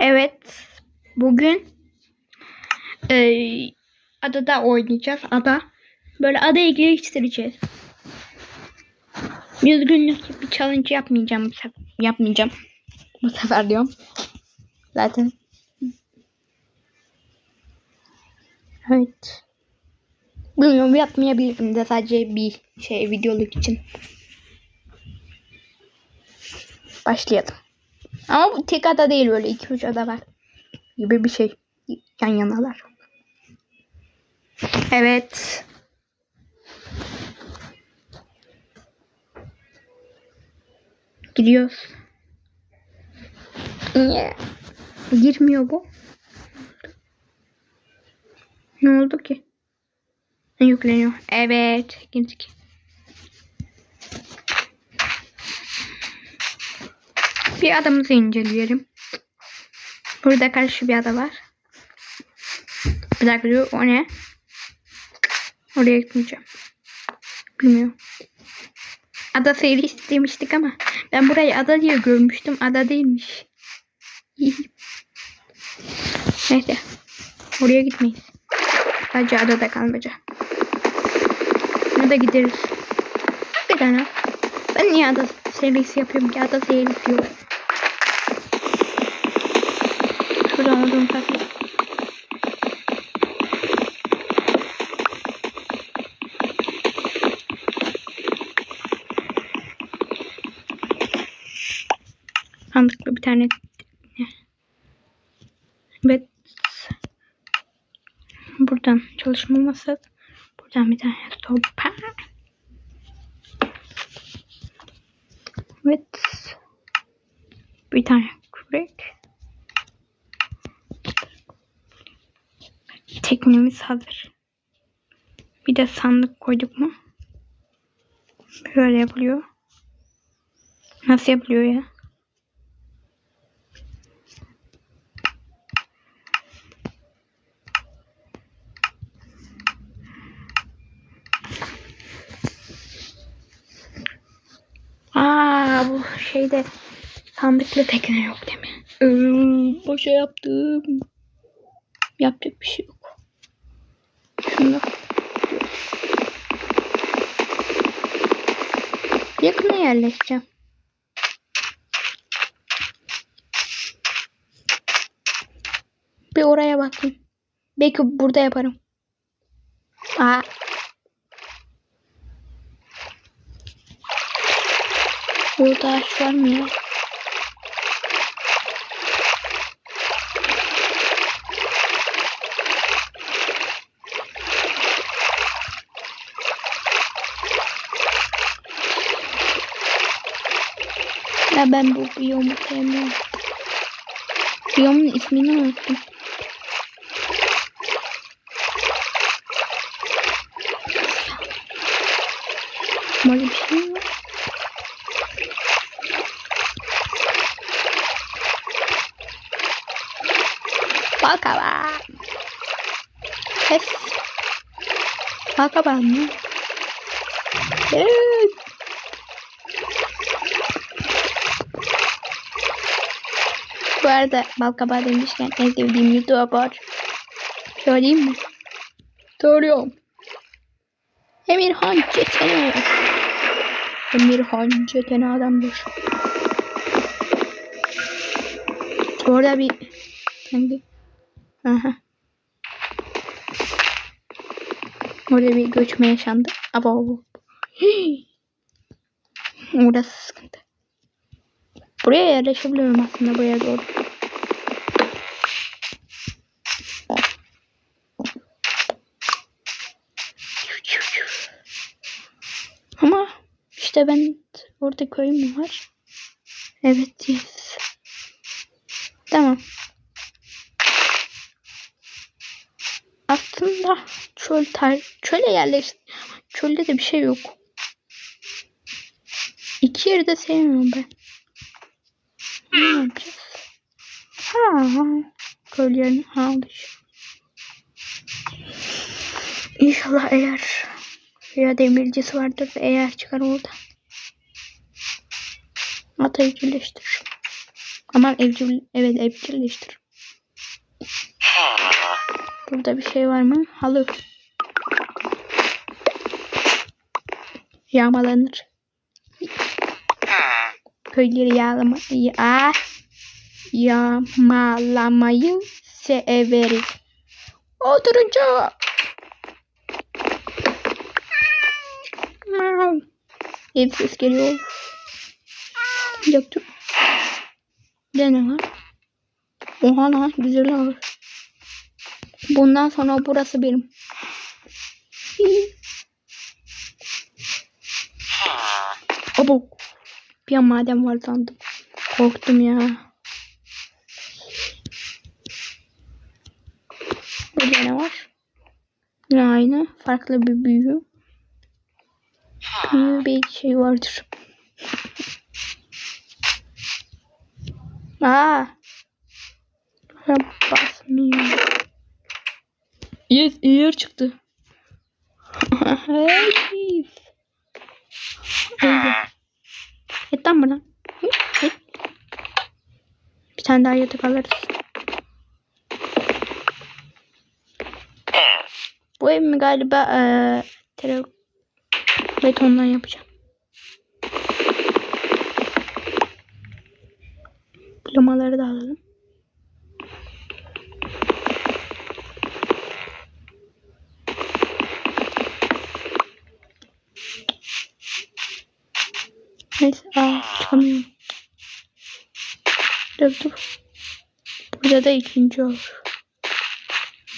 Evet. Bugün eee adada oynayacağız. Ada. Böyle adayı geliştireceğiz. Yüz günlük bir challenge yapmayacağım. bu. Yapmayacağım. Bu sefer diyorum. Zaten. Evet. Bilmiyorum yapmayabilirim de sadece bir şey videoluk için. Başlayalım. Ama bu tek ada değil böyle iki üç ada var. Gibi bir şey. Yan yanalar. Evet. Gidiyoruz. Niye? Girmiyor bu. Ne oldu ki? Yükleniyor. Evet. Girdik. Bir adamızı inceleyelim. Burada karşı bir ada var. Bir dakika dur. O ne? Oraya gitmeyeceğim. Bilmiyorum. Ada seyri istemiştik ama ben burayı ada diye görmüştüm. Ada değilmiş. Neyse. Oraya gitmeyiz. Sadece adada kalmaca. Ya da gideriz. Bir tane. Ben niye ada serisi yapıyorum ki? Ada serisi yok. Şuradan olduğum takip. Sandıklı bir tane. Evet. Buradan çalışma masası. Buradan bir tane sopa. Evet. Bir tane kürek. Teknemiz hazır. Bir de sandık koyduk mu? Böyle yapılıyor. Nasıl yapılıyor ya? Aa bu şeyde sandıklı tekne yok değil mi? Ee, boşa yaptım. Yapacak bir şey yok. Şunu. Yakına yerleşeceğim. Bir oraya bakayım. Belki burada yaparım. Aa. Burada ağaç var mı ya? Ben bu biyomu sevmiyorum. Biyomun ismini unuttum. Böyle bir şey mi var? Balkaba. Ses. Balkaba mı? Evet. Bu arada balkaba demişken en sevdiğim YouTuber. Söyleyeyim mi? Söylüyorum. Emirhan Çetene. Emirhan Çetene adamdır. Orada bir Hangi? Aha. Orada bir göçme yaşandı. Aba Orası sıkıntı. Buraya yerleşebiliyorum aslında buraya doğru. Ama işte ben orada köy mü var? Evet yes. Tamam. Aslında çöl tar çöle yerleşti. Çölde de bir şey yok. İki yeri de sevmiyorum ben. Ne yapacağız? Ha, köl yerini almış. İnşallah eğer ya demircisi vardır eğer çıkar orada. Atayı birleştir. Aman evcil, evet evcilleştir. Burada bir şey var mı? Halı. Yağmalanır. Köyleri yağlama, ya, yağmalamayı severiz. Oturunca. Ev ses geliyor. Yaptım. Bir ne var? Oha lan güzel olur. Bundan sonra burası benim. Abo. Bir an maden var sandım. Korktum ya. Burada ne var? Yine aynı. Farklı bir büyü. Büyü bir şey vardır. Aa. Ha, basmıyor. Yes, yer çıktı. hey. Git lan buradan. Git. Bir tane daha yatak alırız. Bu evimi galiba eee tere betondan yapacağım. Plomaları da alalım. Neyse aa çıkamıyorum. Dur dur. Burada da ikinci olur.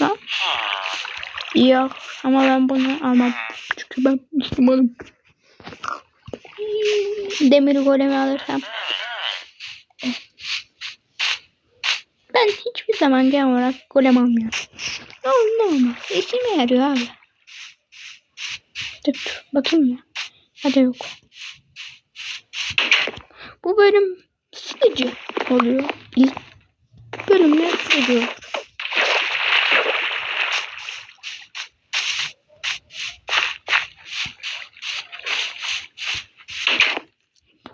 Lan. Yok ama ben bunu almam. Çünkü ben Müslümanım. Demir golemi alırsam. Ben hiçbir zaman genel olarak golem almıyorum. Ne olur ne olmaz. İşime yarıyor abi. Dur, dur bakayım ya. Hadi yok. Bu bölüm sıkıcı oluyor. İlk bölümler sıkıcı olur.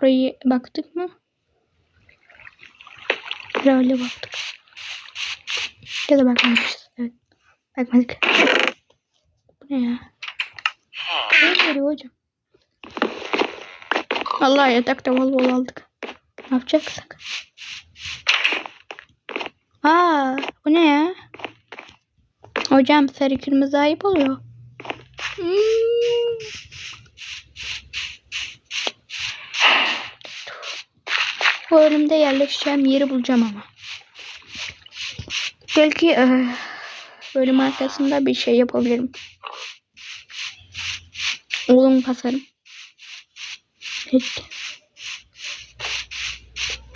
Burayı baktık mı? Böyle baktık. Ya da bakmamışız. Evet. Bakmadık. Bu ne ya? Ne veriyor hocam? Allah yatakta bol bol aldık. Ne yapacaksak? Aa, bu ne ya? Hocam sarı kırmızı ayıp oluyor. Hmm. Bu bölümde yerleşeceğim yeri bulacağım ama. Belki e, bölüm arkasında bir şey yapabilirim. Oğlum kasarım. Peki.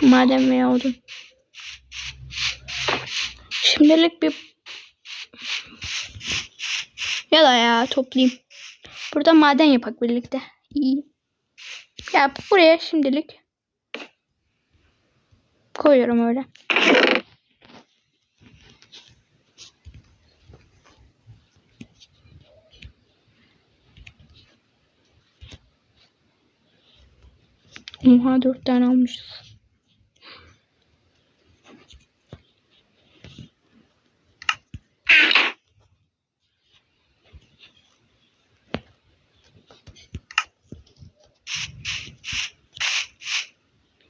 Madem veya odun. Şimdilik bir ya da ya toplayayım. Burada maden yapak birlikte. İyi. Ya buraya şimdilik koyuyorum öyle. Oha dört tane almışız.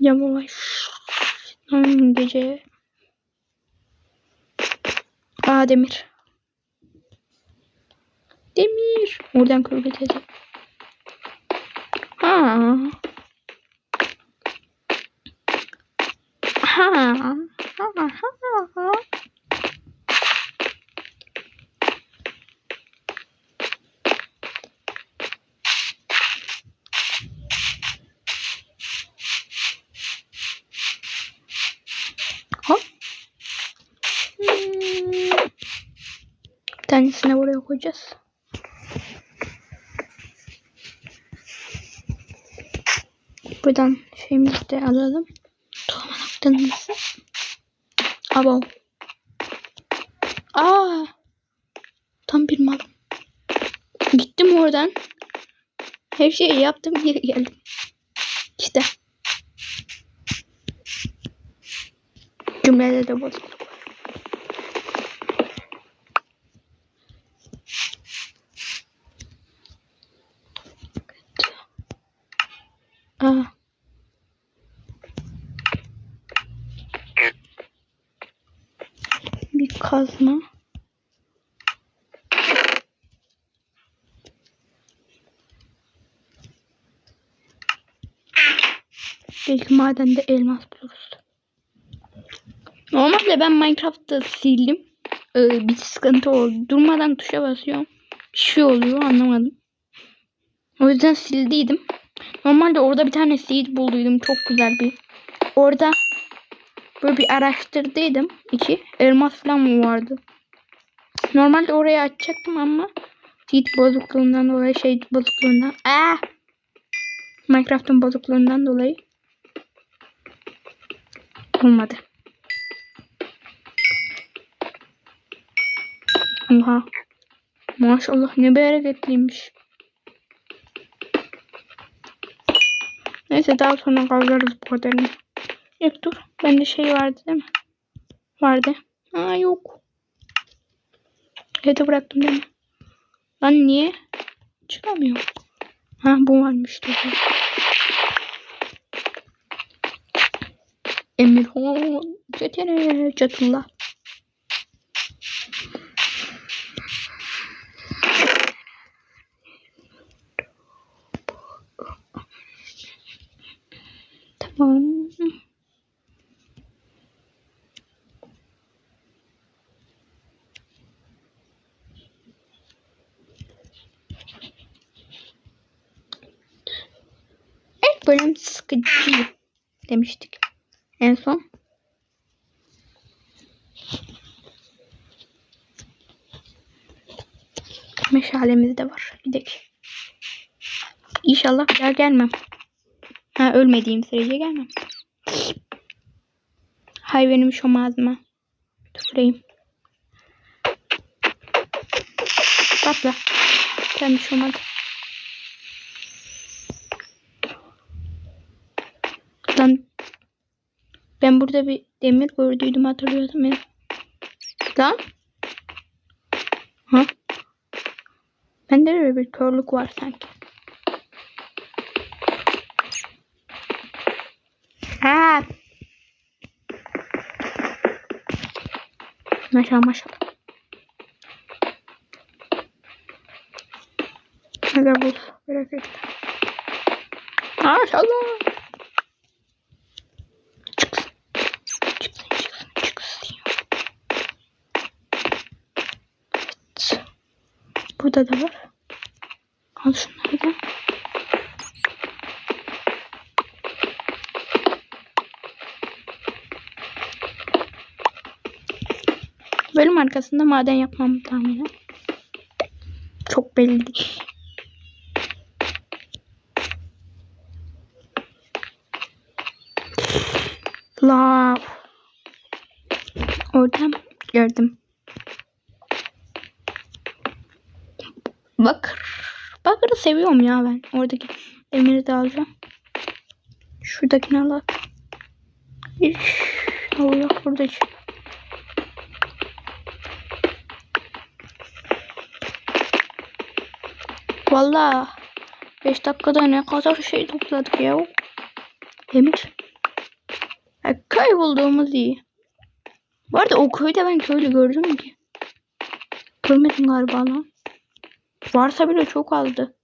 Yavaş. Hmm, gece. Aa demir. Demir. Oradan kırık teyze. Ha. Ha. Ha. Ha. Ha. Hop. Hmm. Bir koyacağız. Buradan şeyimizi de alalım. Tohum noktanımızı. Abo. Aa. Tam bir mal. Gittim oradan. Her şeyi yaptım geri geldim. İşte. Cümlede de bozukluk var. Aa. Bir kazma. Belki madende elmas buluruz. Normalde ben Minecraft'ta sildim. Ee, bir sıkıntı oldu. Durmadan tuşa basıyorum. Bir şey oluyor anlamadım. O yüzden sildiydim. Normalde orada bir tane seed bulduydum. Çok güzel bir. Orada böyle bir araştırdıydım. İki elmas falan mı vardı? Normalde oraya açacaktım ama seed bozukluğundan dolayı şey bozukluğundan. Aa! Minecraft'ın bozukluğundan dolayı olmadı. Oha. Maşallah ne bereketliymiş. Neyse daha sonra kazarız bu kadarını. Yok dur. Bende şey vardı değil mi? Vardı. Aa yok. Evde bıraktım değil mi? Lan niye? Çıkamıyor. Ha bu varmış da. Emirhan Çetene Çatullah. Tamam. Evet bölüm sıkıcı demiştik. En son. Meşalemiz de var. Gidelim. İnşallah bir daha gelmem. Ha ölmediğim sürece gelmem. Hay benim şu ağzıma. Tüküreyim. Patla. Sen bir şey. Lan ben burada bir demir gördüydüm hatırlıyordum ya. Lan. Ha? Bende de bir körlük var sanki. Ha. Maşallah maşallah. Hadi bul. Bereket. Maşallah. Burada da var. Al şunları da. Bölüm arkasında maden yapmam tahminen. Çok belli değil. Lav. Oradan gördüm. Bakır. Bakır'ı seviyorum ya ben. Oradaki demiri de alacağım. Şuradakini. Hiç. Allah burada hiç. Valla 5 dakikada ne kadar şey topladık ya. Demir. Ya, köy bulduğumuz iyi. Bu arada o köyde ben köylü gördüm ki? Görmedim galiba lan. Varsa bile çok azdı.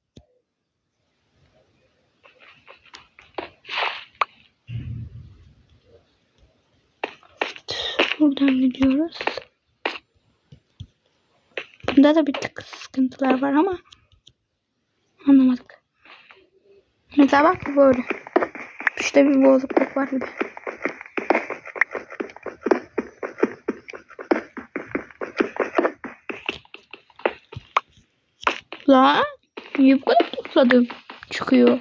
Buradan gidiyoruz. Bunda da bir tık sıkıntılar var ama anlamadık. Mesela bak böyle. İşte bir bozukluk var gibi. Lan niye bu kadar? Çıkıyor.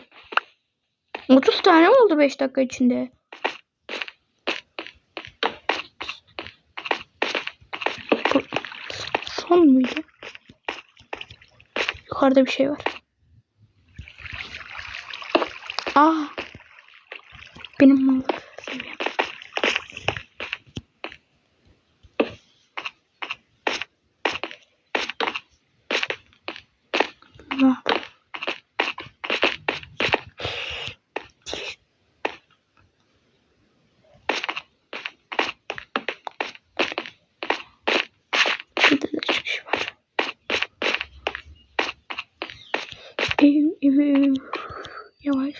30 tane oldu 5 dakika içinde. Son muydu? Yukarıda bir şey var. Ah. Benim mallık Yavaş.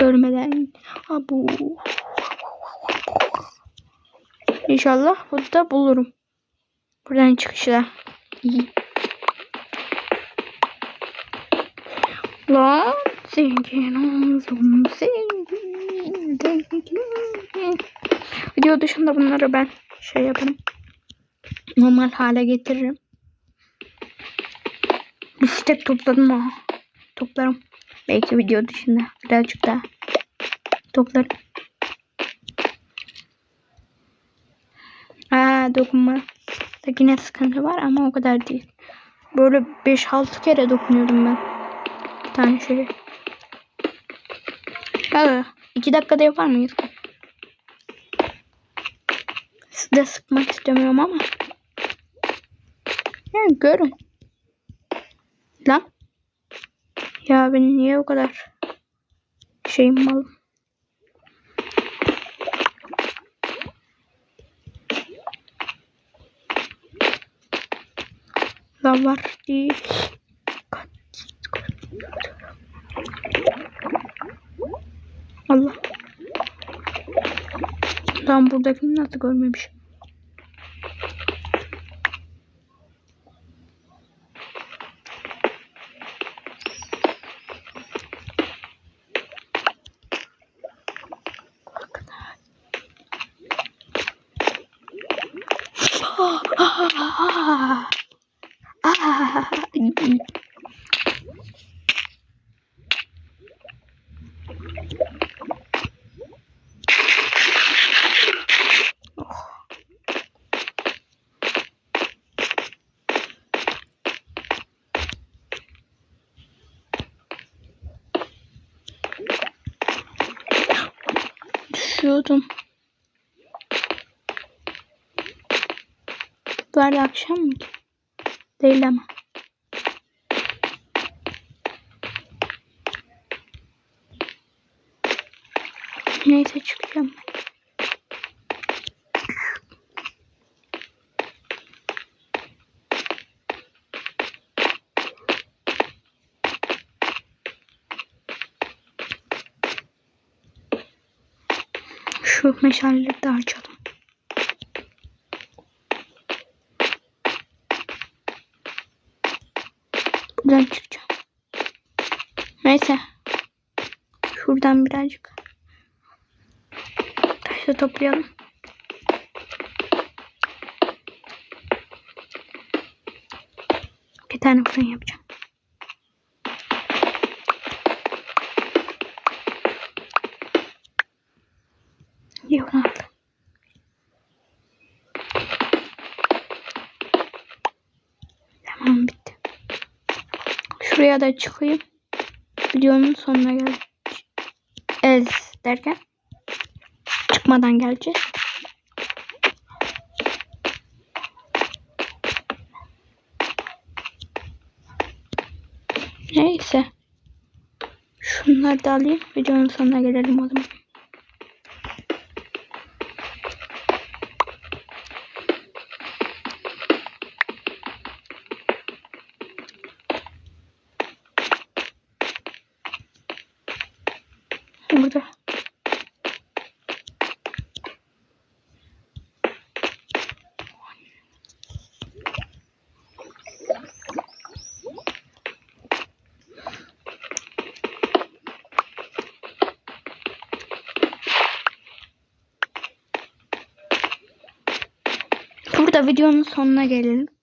Ölmeden. Abu. İnşallah burada bulurum. Buradan çıkışta. İyi. Lan zengin oldum. Video dışında bunları ben şey yaparım. Normal hale getiririm. Bisiklet topladım ha. Toplarım. Belki video dışında birazcık daha toplarım. Aa dokunma. Da yine sıkıntı var ama o kadar değil. Böyle 5-6 kere dokunuyordum ben. Bir tane şöyle. Ya 2 dakikada yapar mıyız? Size sıkmak istemiyorum ama. Yani görün. Lan. Ya ben niye o kadar şeyim malım? Lan var değil. Allah. Tam buradakini nasıl görmemişim. Ah, ah, Düşüyordum. Bu arada akşam mı? ki? Değil ama. Neyse çıkacağım ben. Şu meşaleleri de açalım. Buradan çıkacağım. Neyse. Şuradan birazcık. Taşı toplayalım. Bir tane fırın yapacağım. Yok aldı. Tamam bitti. Şuraya da çıkayım. Videonun sonuna gel. Ez derken çıkmadan geleceğiz. Neyse. Şunları da alayım. Videonun sonuna gelelim o zaman. Burada. Burada videonun sonuna gelelim.